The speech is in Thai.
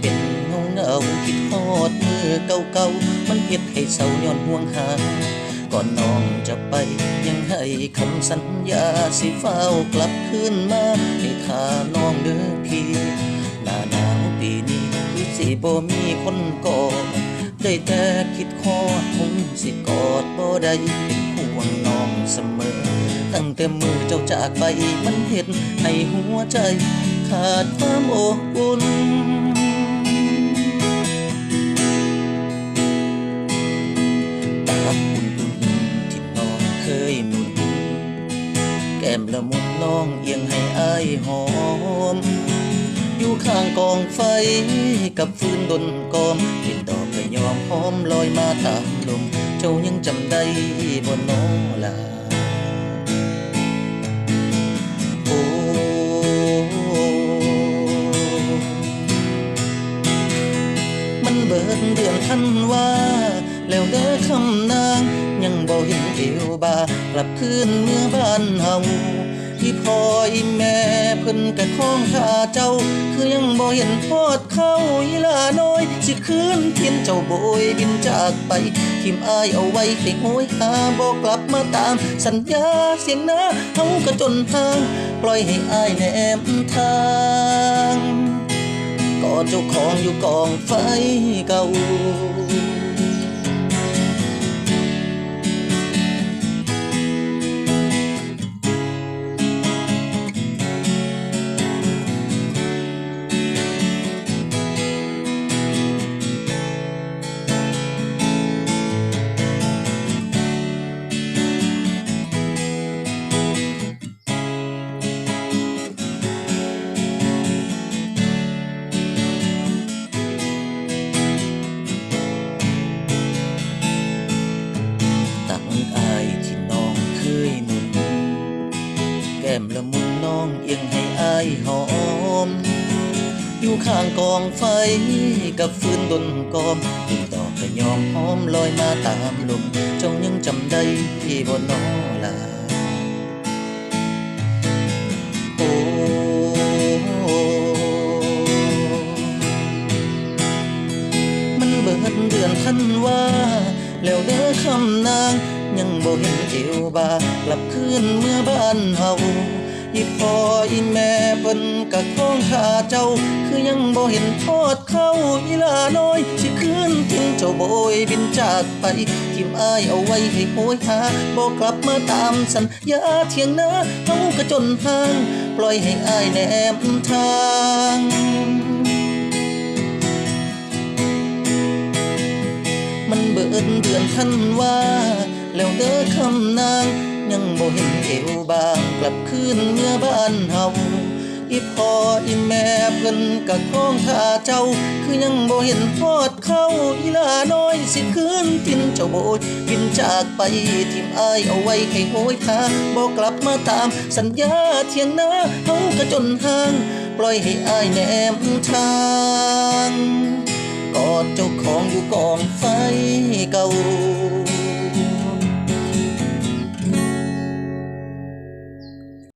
เป็นงงเงาคิดทอดมือเก่าๆมันเฮ็ดให้เศร้าย้อนห่วงหา ก่อนน้องจะไปยังให้คำสัญญาสิเฝ้ากลับคืนมาให้ท่าน้องเด้อพี่หน้าหนาวปีนี้คือสิบ่มีคนกอดได้แต่คิดคอดคงสิกอดบ่ได้เป็นห่วงน้องเสมอ ตั้งแต่มือเจ้าจากไปมันเห็นให้หัวใจขาดความอบอุ่น ก้มละมุนน้องเอียงให้อายหอม อยู่ข้างกองไฟกับฟืนดนกอมกินดอกกระยอมหอมลอยมาตามลม เจ้ายังจำได้บนน้อลาโอ้มันเบิดเดือนทันว่า แล้วเด้อคำนาง ยังบ่เห็นเอวบากลับคืนเมื่อบ้านเฮาที่พ่ออีแม่เพิ่นกะข้องข้าเจ้า คือยังบ่เห็นทอดเข้าอีลาน้อย สิคืนเทียนเจ้าโบยบินจากไป ทิมอายเอาไว้ให้โหยหาบ่กลับมาตาม สัญญาเสียงนาเฮาก็จนทาง ปล่อยให้อายแนมทางก็เจ้าของอยู่กองไฟเก่า ก้มละมุนน้องเอียงให้อายหอม อยู่ข้างกองไฟกับฟืนดนกอมติดดอกกระยอมหอมลอยมาตามลมจ้ายังจำได้บนน้อลาโอ้มันเบิดเดือนทันว่า แล้วเด้อคำนาง ยังบ่เห็นเอวบากลับคืนเมื่อบ้านเฮาอีพ่ออีแม่เพิ่นกะข้องข้าเจ้า คือยังบ่เห็นทอดเข้าอีลาน้อยสิคืนทิ้งเจ้าโบยบินจากไปทิมอายเอาไว้ให้โหยหาบ่กลับมาตามสัญญาเที่ยงนาเฮาก็จนห่าง ปล่อยให้อ้ายแนมทาง มันเบิดเดือนทันว่า แล้วเด้อคำนาง ยังบ่เห็นเอวบางกลับคืนเมื่อบ้านเฮาอีพ่ออีแม่เพิ่นกะข้องข้าเจ้า คือยังบ่เห็นทอดเข้าอีลาน้อยสิคืนทินเจ้าโบยบินจากไปทิมอายเอาไว้ให้โหยหาบ่กลับมาตามสัญญาเที่ยงนาเฮาก็จนห่าง ปล่อยให้อายแนมทางกอดเจ้าของอยู่กองไฟ เก่า